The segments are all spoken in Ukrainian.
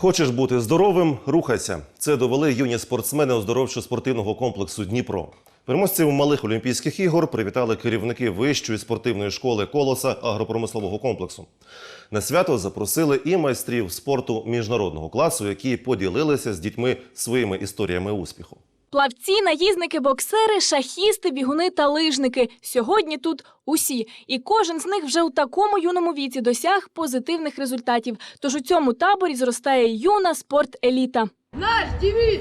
Хочеш бути здоровим, рухайся. Це довели юні спортсмени оздоровчо-спортивного комплексу Дніпро. Переможців малих Олімпійських ігор привітали керівники вищої спортивної школи колоса агропромислового комплексу. На свято запросили і майстрів спорту міжнародного класу, які поділилися з дітьми своїми історіями успіху. Плавці, наїзники, боксери, шахісти, бігуни та лижники. Сьогодні тут усі. І кожен з них вже у такому юному віці досяг позитивних результатів. Тож у цьому таборі зростає юна спорт-еліта. Наш девиз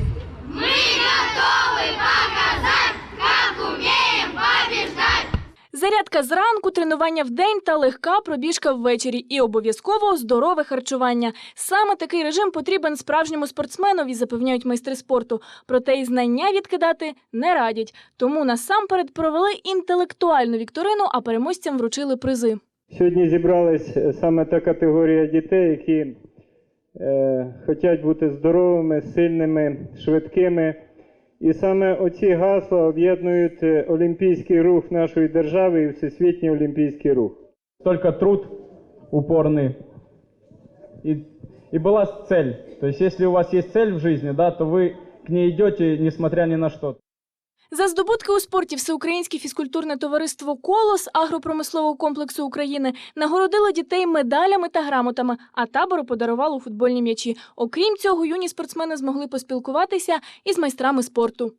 Зарядка зранку, тренування вдень та легка пробіжка ввечері. І обов'язково здорове харчування. Саме такий режим потрібен справжньому спортсменові, запевняють майстри спорту. Проте і знання відкидати не радять. Тому насамперед провели інтелектуальну вікторину, а переможцям вручили призи. Сьогодні зібралась е, саме та категорія дітей, які е, хочуть бути здоровими, сильними, швидкими. І саме оці гасла об'єднують е, олімпійський рух нашої держави і всесвітній олімпійський рух. только труд упорный и, и была цель. То есть, если у вас есть цель в жизни, да, то вы к ней идете, несмотря ни на что. За здобутки у спорті Всеукраїнське фізкультурне товариство Колос агропромислового комплексу України нагородило дітей медалями та грамотами, а табору подарувало футбольні м'ячі. Окрім цього, юні спортсмени змогли поспілкуватися із майстрами спорту.